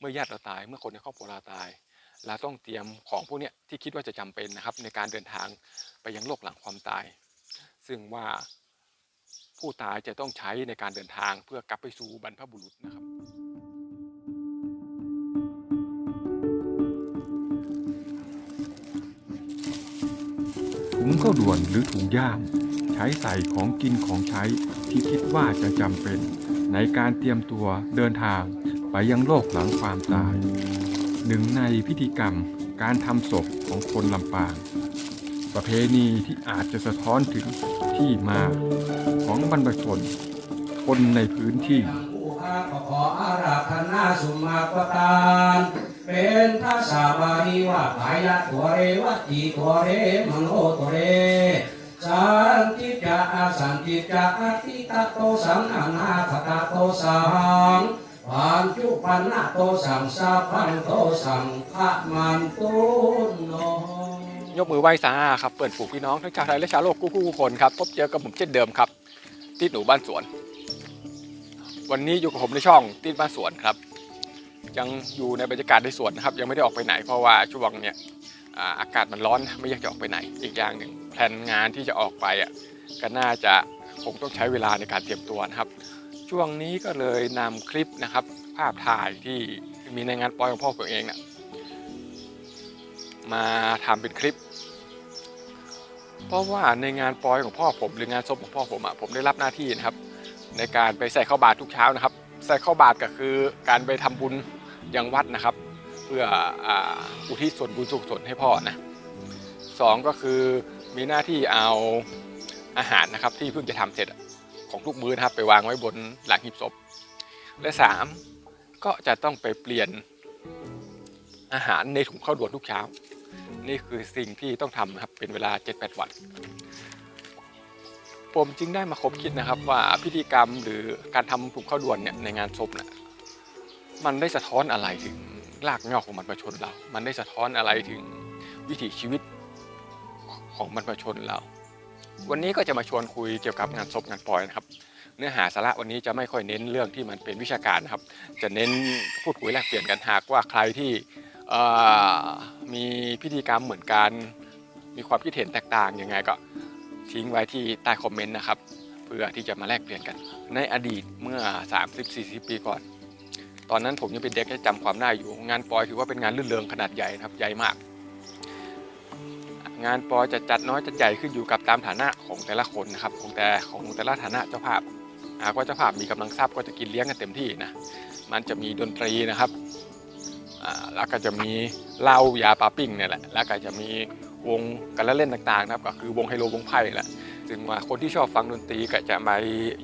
เมื่อญาติเราตายเมื่อคนในครอบครัวเราตาย เราต้องเตรียมของพวกนี้ที่คิดว่าจะจำเป็นนะครับ ในการเดินทางไปยังโลกหลังความตาย ซึ่งว่าผู้ตายจะต้องใช้ในการเดินทางเพื่อกลับไปสู่บรรพบุรุษนะครับถุงข้าวด่วนหรือถุงย่าม ใช้ใส่ของกินของใช้ที่คิดว่าจะจำเป็น ในการเตรียมตัวเดินทาง ไปยังโลกหลังความตาย หนึ่งในพิธีกรรมการทำศพของคนลำปาง ประเพณีที่อาจจะสะท้อนถึงที่มาของบรรพชน คนในพื้นที่ขออาราธนาสุมาปทานเป็นภาษาบาลีว่ากายะตัวเรวัตติตัวเรมโนตัวเรสันติจะอาสันติจะอาทิตะโตสังอนาคตะโตสัง ปัญจุปันนาโตสังสาพันโตสังขะมันตุโนยกมือไหว้สาครับเปิดฝูงพี่น้องทั้งชาวไทยและชาวโลกกู้คู่คนครับพบเจอกับผมเช่นเดิมครับติดหนูบ้านสวน วันนี้อยู่กับผมในช่องติดบ้านสวนครับ ยังอยู่ในบรรยากาศในสวนนะครับ ยังไม่ได้ออกไปไหนเพราะว่าช่วงเนี่ยอาอากาศมันร้อนไม่อยากจะออกไปไหน อีกอย่างหนึ่งแผนงานที่จะออกไปอะก็น่าจะคงต้องใช้เวลาในการเตรียมตัวนะครับ ช่วงนี้ก็เลยนำคลิปนะครับ ภาพถ่ายที่มีในงานปอยของพ่อผมเองเนี่ยมาทำเป็นคลิป เพราะว่าในงานปอยของพ่อผม หรืองานศพของพ่อผมอะผมได้รับหน้าที่นะครับ ในการไปใส่ข้าวบาตรทุกเช้านะครับ ใส่ข้าวบาตรก็คือการไปทำบุญยังวัดนะครับ เพื่ออ,อุทิศส่วนบุญส่วนกุศลให้พ่อนะสองก็คือมีหน้าที่เอาอาหารนะครับที่เพิ่งจะทำเสร็จ ของทุกมื้อนะครับ ไปวางไว้บนหลังหีบศพ และสามก็จะต้องไปเปลี่ยนอาหารในถุงข้าวด่วนทุกเช้า นี่คือสิ่งที่ต้องทำนะครับเป็นเวลา 7-8 วัน ผมจึงได้มาคบคิดนะครับว่าพิธีกรรมหรือการทำถุงข้าวด่วนเนี่ยในงานศพเนี่ยมันได้สะท้อนอะไรถึงรากเหง้าของบรรพชนเรา มันได้สะท้อนอะไรถึงวิถีชีวิตของบรรพชนเรา วันนี้ก็จะมาชวนคุยเกี่ยวกับงานศพงานปล่อยนะครับ เนื้อหาสาระวันนี้จะไม่ค่อยเน้นเรื่องที่มันเป็นวิชาการนะครับ จะเน้นพูดคุยแลกเปลี่ยนกันหากว่าใครที่มีพิธีกรรมเหมือนกัน มีความคิดเห็นแตกต่างยังไงก็ทิ้งไว้ที่ใต้คอมเมนต์นะครับ เพื่อที่จะมาแลกเปลี่ยนกัน ในอดีตเมื่อ 30-40 ปีก่อน ตอนนั้นผมยังเป็นเด็กจะจำความได้อยู่ งานปอยถือว่าเป็นงานลื่นเริงขนาดใหญ่นะครับใหญ่มาก งานปอยจะจัดน้อยจัดใหญ่ขึ้นอยู่กับตามฐานะของแต่ละคนนะครับของแต่ของแต่ละฐานะเจ้าภาพหากว่าเจ้าภาพมีกำลังทรัพย์ก็จะกินเลี้ยงกันเต็มที่นะมันจะมีดนตรีนะครับแล้วก็จะมีเหล้ายาปาปิ้งเนี่ยแหละแล้วก็จะมีวงการเล่นต่างๆนะครับก็คือวงไฮโลวงไพ่แหละซึ่งว่าคนที่ชอบฟังดนตรีก็จะมา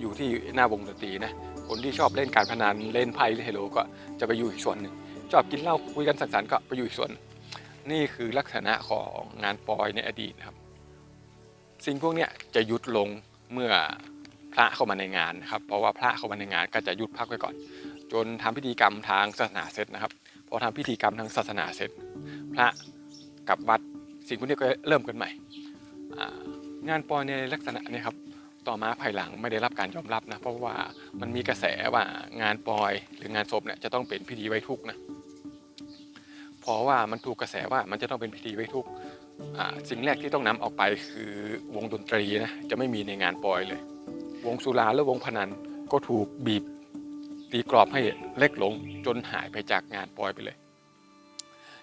อยู่ที่หน้าวงดนตรีนะคนที่ชอบเล่นการพนันเล่นไพ่เล่นไฮโลก็จะไปอยู่อีกส่วนหนึ่งชอบกินเหล้าคุยกันสังสรรค์ก็ไปอยู่อีกส่วน นี่คือลักษณะของงานปอยในอดีตครับ สิ่งพวกนี้จะหยุดลงเมื่อพระเข้ามาในงานนะครับ เพราะว่าพระเข้ามาในงานก็จะหยุดพักไว้ก่อน จนทำพิธีกรรมทางศาสนาเสร็จนะครับ พอทำพิธีกรรมทางศาสนาเสร็จ พระกับวัดสิ่งพวกนี้ก็เริ่มกันใหม่ งานปอยในลักษณะนี้ครับต่อมาภายหลังไม่ได้รับการยอมรับนะเพราะว่ามันมีกระแสว่างานปอยหรืองานศพเนี่ยจะต้องเป็นพิธีไว้ทุกข์นะ เพราะว่ามันถูกกระแสว่ามันจะต้องเป็นพิธีไว้ทุกข์อ่าสิ่งแรกที่ต้องนำออกไปคือวงดนตรีนะจะไม่มีในงานปอยเลย วงสุราและวงพนันก็ถูกบีบตีกรอบให้เล็กลงจนหายไปจากงานปอยไปเลย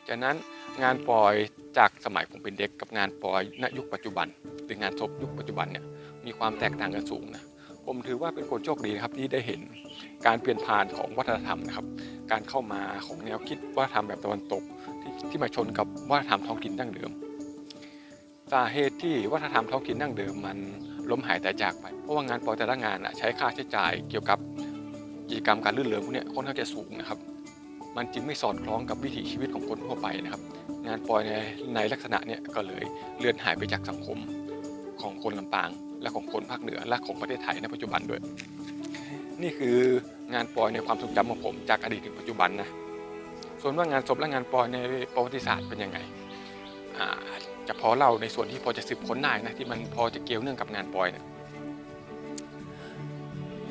จากนั้นงานปอยจากสมัยผมเป็นเด็กกับงานปอยณยุคปัจจุบันหรืองานศพยุคปัจจุบันเนี่ยมีความแตกต่างกันสูงนะ ผมถือว่าเป็นคนโชคดีนะครับที่ได้เห็นการเปลี่ยนผ่านของวัฒนธรรมนะครับ การเข้ามาของแนวคิดวัฒนธรรมแบบตะวันตกที่ที่มาชนกับวัฒนธรรมท้องถิ่นดั้งเดิมสาเหตุที่วัฒนธรรมท้องถิ่นดั้งเดิมมันล้มหายแตายจากไป เพราะว่างานปอยแต่ละงานใช้ค่าใช้จ่ายเกี่ยวกับกิจกรรมการลื่นเริงพวกนี้ค่อนข้างจะสูงนะครับ มันจึงไม่สอดคล้องกับวิถีชีวิตของคนทั่วไปนะครับ งานปอยในในลักษณะเนี้ยก็เลยเลือนหายไปจากสังคมของคนลำปาง และของคนภาคเหนือและของประเทศไทยในปัจจุบันด้วย นี่คืองานปอยในความทรงจำของผมจากอดีตถึงปัจจุบันนะส่วนว่างานศพและงานปอยในประวัติศาสตร์เป็นยังไงจะพอเล่าในส่วนที่พอจะสืบค้นได้นะที่มันพอจะเกี่ยวเนื่องกับงานปอยนะ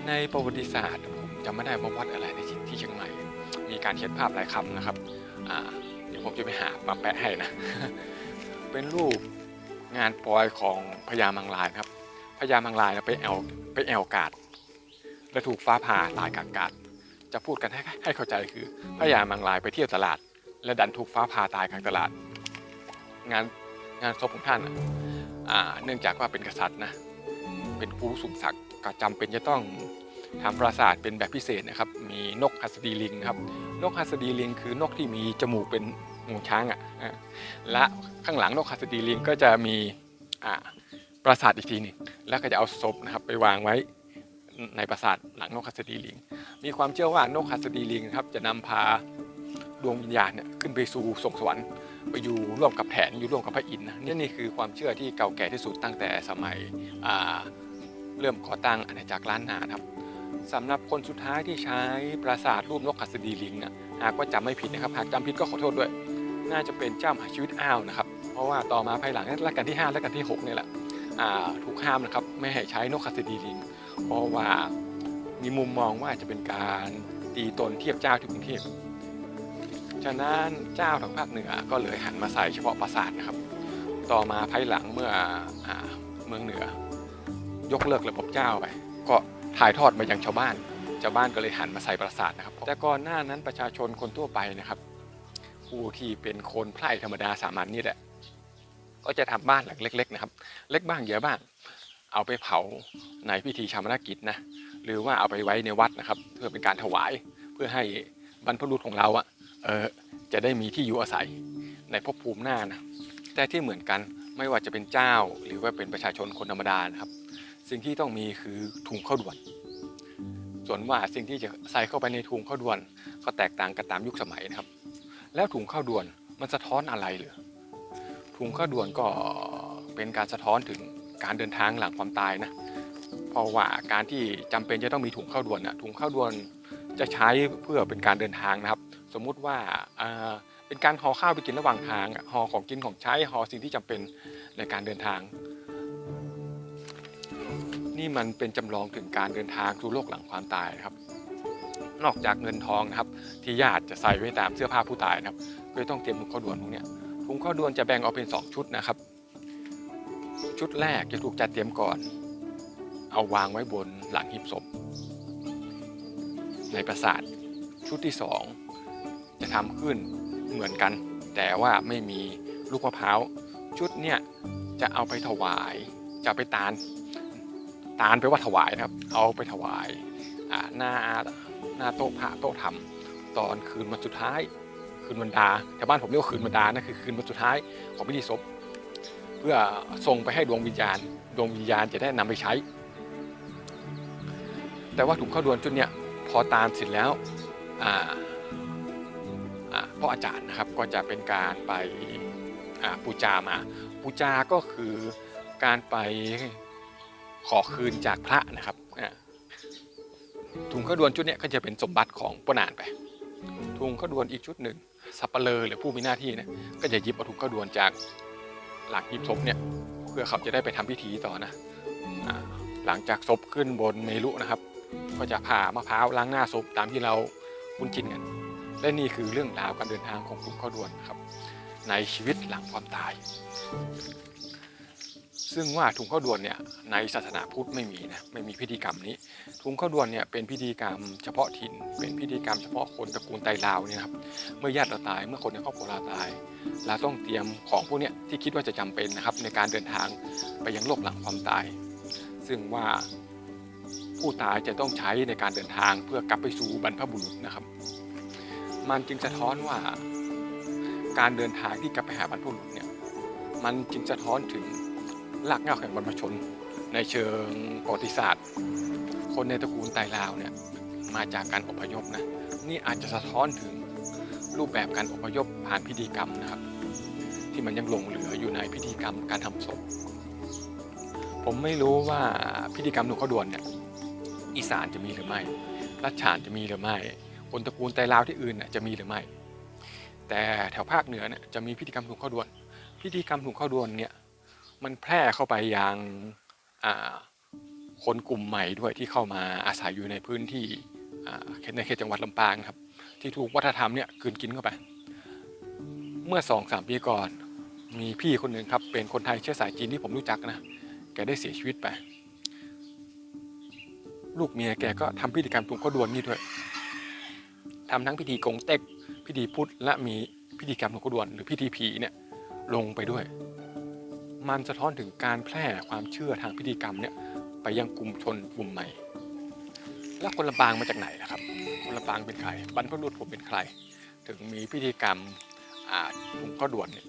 ในประวัติศาสตร์ผมจำไม่ได้ว่าวัดอะไรในที่ที่เชียงใหม่ มีการเขียนภาพหลายคำนะครับเดี๋ยวผมจะไปหามาแปะให้นะ เป็นรูปงานปอยของพญามังลายครับ พญามังลายไปแอลไปแอลกาดและถูกฟ้าผ่าตายกลางกาศจะพูดกันให้ให้เข้าใจคือพญามังลายไปเที่ยวตลาด และดันถูกฟ้าผ่าตายกลางตลาด งานงานศพของท่านอ่าเนื่องจากว่าเป็นกษัตริย์นะเป็นผู้สูงศักดิ์ก็จำเป็นจะต้องทำปราสาทเป็นแบบพิเศษนะครับ มีนกหัสดีลิงนะครับ นกหัสดีลิง คือนกที่มีจมูกเป็นงูช้างอะอ่าและข้างหลังนกหัสดีลิงก็จะมีอ่า ปราสาทอีกทีหนึงแล้วก็จะเอาศพนะครับไปวางไว้ในปราสาทหลังนกหัสดีลิง มีความเชื่อว่านกหัสดีลิงนะครับจะนำพาดวงวิญญาณเนี่ยขึ้นไปสู่สวงสวรรค์ไปอยู่ร่วมกับแผนอยู่ร่วมกับพระอินทร์นะนี่นี่คือความเชื่อที่เก่าแก่ที่สุดตั้งแต่สมัยเริ่มก่อตั้งอาณาจักรล้านนาครับสำหรับคนสุดท้ายที่ใช้ปราสาทรูปนกหัสดีลิงนะหากว่าจำไม่ผิดนะครับหากจำผิดก็ขอโทษด้วย น่าจะเป็นเจ้ามหาชีวิตอ้าวนะครับ เพราะว่าต่อมาภายหลังรัชกาลที่ 5 และรัชกาลที่ 6 เนี่ยแหละ ถูกห้ามนะครับ ไม่ให้ใช้นกหัสดีลิง เพราะว่ามีมุมมองว่าจะเป็นการตีตนเทียบเจ้าที่กรุงเทพฉะนั้นเจ้าทางภาคเหนือก็เลยหันมาใส่เฉพาะปราสาทนะครับ ต่อมาภายหลังเมื่ออเมืองเหนือ ยกเลิกระบบเจ้าไป ก็ถ่ายทอดมายังชาวบ้าน ชาวบ้านก็เลยหันมาใส่ปราสาทนะครับ แต่ก่อนหน้านั้นประชาชนคนทั่วไปนะครับผู้ที่เป็นคนไพร่ธรรมดาสามัญนี่แหละ ก็จะทำบ้านหลังเล็ก ๆ นะครับ เล็กบ้างเยอะบ้าง เอาไปเผาในพิธีชาปนกิจนะหรือว่าเอาไปไว้ในวัดนะครับ เพื่อเป็นการถวายเพื่อให้บรรพบุรุษของเราอะเออจะได้มีที่อยู่อาศัยในภพภูมิหน้านะแต่ที่เหมือนกันไม่ว่าจะเป็นเจ้าหรือว่าเป็นประชาชนคนธรรมดานะครับ สิ่งที่ต้องมีคือถุงข้าวด่วน ส่วนว่าสิ่งที่จะใส่เข้าไปในถุงข้าวด่วน ก็แตกต่างกันตามยุคสมัยนะครับ แล้วถุงข้าวด่วนมันสะท้อนอะไรหรือ ถุงข้าวด่วนก็เป็นการสะท้อนถึงการเดินทางหลังความตายนะเพราะว่าการที่จำเป็นจะต้องมีถุงข้าวด่วนนะถุงข้าวด่วนจะใช้เพื่อเป็นการเดินทางนะครับ สมมุติว่าเป็นการห่อข้าวไปกินระหว่างทางห่อของกินของใช้ห่อสิ่งที่จำเป็นในการเดินทาง นี่มันเป็นจำลองถึงการเดินทางสู่โลกหลังความตายนะครับ นอกจากเงินทองนะครับ ที่ญาติจะใส่ไว้ตามเสื้อผ้าผู้ตายนะครับก็ต้องเตรียมถุงข้าวด่วนพวกนี้ ถุงข้าวดวนจะแบ่งออกเป็น 2 ชุดนะครับ ชุดแรกจะถูกจัดเตรียมก่อน เอาวางไว้บนหลังหีบศพ ในปราสาทชุดที่ 2 จะทำขึ้นเหมือนกัน แต่ว่าไม่มีลูกมะพร้าวชุดเนี่ยจะเอาไปถวาย จะไปตาลตาลไปว่าถวายนะครับ เอาไปถวายหน้าหน้าโต๊ะพระโต๊ะธรรม ตอนคืนวันสุดท้าย คืนวันดาชาวบ้านผมเรียกว่าคืนวันดานะคือคืนวันสุดท้ายของพิธีศพ เพื่อส่งไปให้ดวงวิญญาณ ดวงวิญญาณจะได้นำไปใช้ แต่ว่าถุงข้าวดวนชุดเนี้ยพอตามเสร็จแล้วอ่าอ่าพ่ออาจารย์นะครับก็จะเป็นการไปอ่าปูจามาปูจาก็คือการไปขอคืนจากพระนะครับอ่าถุงข้าวดวนชุดเนี้ยก็จะเป็นสมบัติของป้านานไปถุงข้าวดวนอีกชุดหนึ่ง สับเปลเลอหรือผู้มีหน้าที่เนี่ยก็จะยิบเอาถุงข้าวดวนจากหลังยิบศพเนี่ยเพื่อเขาจะได้ไปทำพิธีต่อนะหลังจากศพขึ้นบนเมลุนะครับ ก็จะผ่ามะพร้าวล้างหน้าศพตามที่เราคุ้นชินกัน และนี่คือเรื่องราวการเดินทางของกลุ่มข้าวดวนนะครับ ในชีวิตหลังความตาย ซึ่งว่าถุงข้าวดวนเนี่ยในศาสนาพุทธไม่มีนะไม่มีพิธีกรรมนี้ถุงข้าวดวนเนี่ยเป็นพิธีกรรมเฉพาะถิ่น เป็นพิธีกรรมเฉพาะคนตระกูลไตลาวเนี่ยนะครับเมื่อญาติเราตายเมื่อคนในครอบครัวเราตาย เราต้องเตรียมของพวกเนี้ยที่คิดว่าจะจำเป็นนะครับในการเดินทางไปยังโลกหลังความตาย ซึ่งว่าผู้ตายจะต้องใช้ในการเดินทางเพื่อกลับไปสู่บรรพบุรุษนะครับ มันจึงสะท้อนว่าการเดินทางที่กลับไปหาบรรพบุรุษเนี่ยมันจึงสะท้อนถึง รากเงาแห่งบรรพชน ในเชิงประวัติศาสตร์ คนในตระกูลไตลาวเนี่ยมาจากการอพยพนะนี่อาจจะสะท้อนถึงรูปแบบการอพยพผ่านพิธีกรรมนะครับ ที่มันยังหลงเหลืออยู่ในพิธีกรรมการทำศพ ผมไม่รู้ว่าพิธีกรรมหนูข้าวดวนเนี่ยอีสานจะมีหรือไม่รัชฉานจะมีหรือไม่คนตระกูลไตลาวที่อื่นจะมีหรือไม่ แต่แถวภาคเหนือเนี่ยจะมีพิธีกรรมถุงข้าวดวน พิธีกรรมถุงข้าวดวนเนี่ย มันแพร่เข้าไปยังคนกลุ่มใหม่ด้วยที่เข้ามาอาศัยอยู่ในพื้นที่ในเขตจังหวัดลำปางครับ ที่ถูกวัฒนธรรมเนี่ยกืนกินเข้าไป เมื่อสองสามปีก่อน มีพี่คนหนึ่งครับเป็นคนไทยเชื้อสายจีนที่ผมรู้จักนะแกได้เสียชีวิตไป ลูกเมียแกก็ทำพิธีกรรมตุงข้าวดวนนี่ด้วยทำทั้งพิธีกงเต็กพิธีพุทธและมีพิธีกรรมตุงข้าวดวนหรือพิธีผีเนี่ยลงไปด้วย มันสะท้อนถึงการแพร่ความเชื่อทางพิธีกรรมเนี่ยไปยังกลุ่มชนกลุ่มใหม่ แล้วคนลำปางมาจากไหนล่ะครับ คนลำปางเป็นใคร บรรพบุรุษผมเป็นใคร ถึงมีพิธีกรรมอ่าตุงข้าวดวนเนี่ย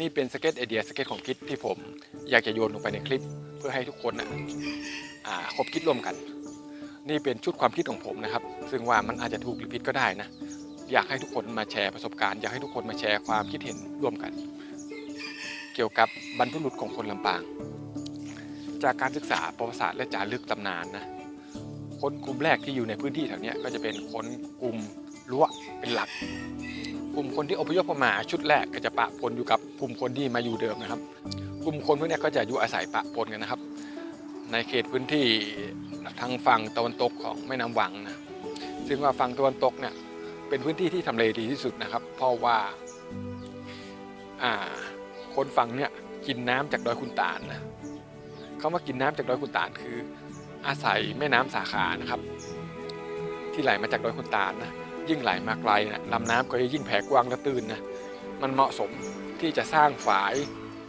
นี่เป็นสเก็ตไอเดียสเก็ตของคิดที่ผมอยากจะโยนลงไปในคลิป เพื่อให้ทุกคนนะอ่าคบคิดร่วมกัน นี่เป็นชุดความคิดของผมนะครับ ซึ่งว่ามันอาจจะถูกหรือผิดก็ได้นะ อยากให้ทุกคนมาแชร์ประสบการณ์ อยากให้ทุกคนมาแชร์ความคิดเห็นร่วมกัน เกี่ยวกับบรรพบุรุษของคนลำปาง จากการศึกษาประวัติศาสตร์และจารึกตำนานนะคนกลุ่มแรกที่อยู่ในพื้นที่แถวนี้ก็จะเป็นคนกลุ่มล้ว เป็นหลัก กลุ่มคนที่อพยพเข้ามาชุดแรกก็จะปะปนอยู่กับกลุ่มคนที่มาอยู่เดิมนะครับ กลุ่มคนพวกนี้ก็จะอยู่อาศัยปะปนกันนะครับ ในเขตพื้นที่ทางฝั่งตะวันตกของแม่น้ำวังนะซึ่งว่าฝั่งตะวันตกเนี่ยเป็นพื้นที่ที่ทำเลดีที่สุดนะครับ เพราะว่าอ่า คนฝั่งเนี่ยกินน้ำจากดอยคุณตาลนะเขามากินน้ำจากดอยคุณตาลคือ อาศัยแม่น้ำสาขานะครับ ที่ไหลมาจากดอยคุณตาลนะยิ่งไหลมาไกลนะลำน้ำก็ยิ่งแผ่กว้างและตื้นนะมันเหมาะสมที่จะสร้างฝาย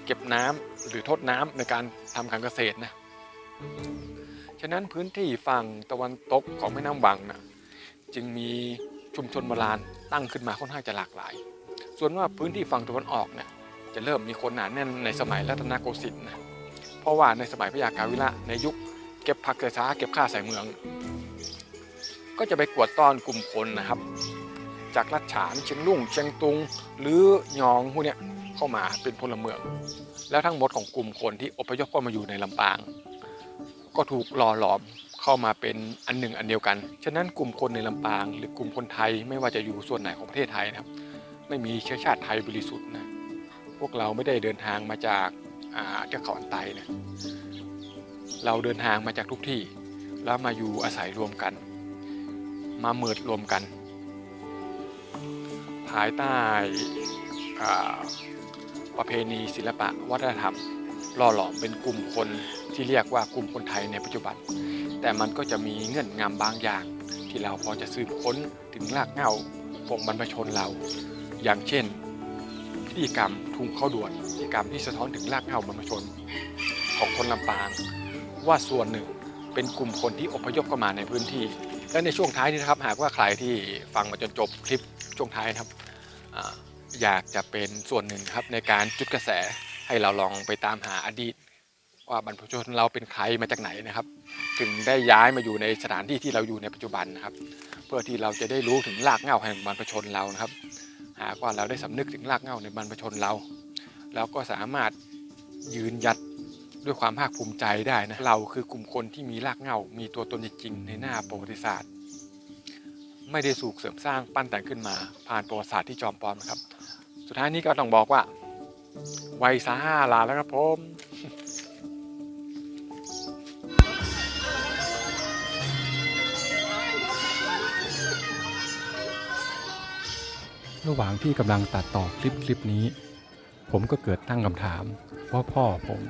เก็บน้ำหรือทดน้ำในการทำการเกษตรนะฉะนั้นพื้นที่ฝั่งตะวันตกของแม่น้ำวังนะจึงมีชุมชนโบราณตั้งขึ้นมาค่อนข้างจะหลากหลาย ส่วนว่าพื้นที่ฝั่งตะวันออกเนี่ย จะเริ่มมีคนหนาแน่นในสมัยรัตนโกสินทร์นะเพราะว่าในสมัยพระยากาวิระในยุคเก็บผักเกิดช้าเก็บข้าใส่เมือง ก็จะไปกวดต้อนกลุ่มคนนะครับ จากลัดฉานเชียงลุ่งเชียงตุง หรือยองพวกเนี้ยเข้ามาเป็นพลเมือง แล้วทั้งหมดของกลุ่มคนที่อพยพเข้ามาอยู่ในลำปาง ก็ถูกหล่อหลอมเข้ามาเป็นอันหนึ่งอันเดียวกัน ฉะนั้นกลุ่มคนในลำปาง หรือกลุ่มคนไทยไม่ว่าจะอยู่ส่วนไหนของประเทศไทยนะครับ ไม่มีเชื้อชาติไทยบริสุทธิ์นะ พวกเราไม่ได้เดินทางมาจากาเทือกเขาอันไตนะเราเดินทางมาจากทุกที่ แล้วมาอยู่อาศัยรวมกัน มาเมิดรวมกัน ภายใต้ประเพณีศิลปะวัฒนธรรมหล่อหลอมเป็นกลุ่มคนที่เรียกว่ากลุ่มคนไทยในปัจจุบัน แต่มันก็จะมีเงื่อนงำบางอย่าง ที่เราพอจะสืบค้นถึงรากเหง้าของบรรพชนเรา อย่างเช่น พิธีกรรมทุ่งข้าวด่วนพิธีกรรมที่สะท้อนถึงรากเหง้าบรรพชน ของคนลำปาง ว่าส่วนหนึ่งเป็นกลุ่มคนที่อพยพเข้ามาในพื้นที่ และในช่วงท้ายนี้นะครับหากว่าใครที่ฟังมาจนจบคลิปช่วงท้ายนะครับออยากจะเป็นส่วนหนึ่งครับในการจุดกระแสให้เราลองไปตามหาอดีต ว่าบรรพชนเราเป็นใครมาจากไหนนะครับ ถึงได้ย้ายมาอยู่ในสถานที่ที่เราอยู่ในปัจจุบันนะครับ เพื่อที่เราจะได้รู้ถึงรากเหง้าแห่งบรรพชนเรานะครับ หากว่าเราได้สำนึกถึงรากเหง้าในบรรพชนเราแล้วก็สามารถยืนหยัดด้วยความภาคภูมิใจได้นะ เราคือกลุ่มคนที่มีรากเหง้า มีตัวตนจริงๆในหน้าประวัติศาสตร์ ไม่ได้สูกเสริมสร้างปั้นแต่งขึ้นมา ผ่านประวัติศาสตร์ที่จอมปลอมนะครับ สุดท้ายนี้ก็ต้องบอกว่า ไวยซาลาแล้วครับผม ระหว่างที่กำลังตัดต่อคลิปคลิปนี้ ผมก็เกิดตั้งคำถามว่าพ่อผม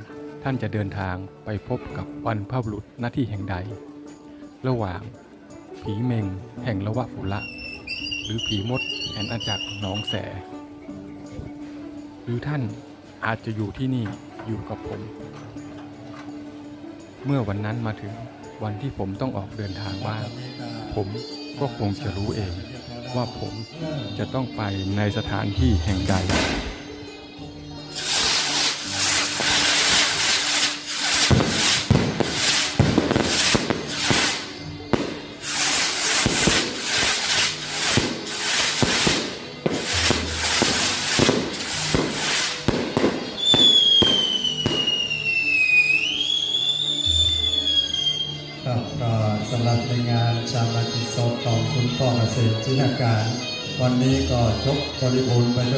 ท่านจะเดินทางไปพบกับวันพระบุรุษหน้าที่แห่งใด ระหว่างผีเมงแห่งละวะปุระหรือผีมดแห่งอาจักรหนองแส หรือท่านอาจจะอยู่ที่นี่อยู่กับผม เมื่อวันนั้นมาถึงวันที่ผมต้องออกเดินทางว่า ผมก็คงจะรู้เอง ว่าผมจะต้องไปในสถานที่แห่งใด เกษ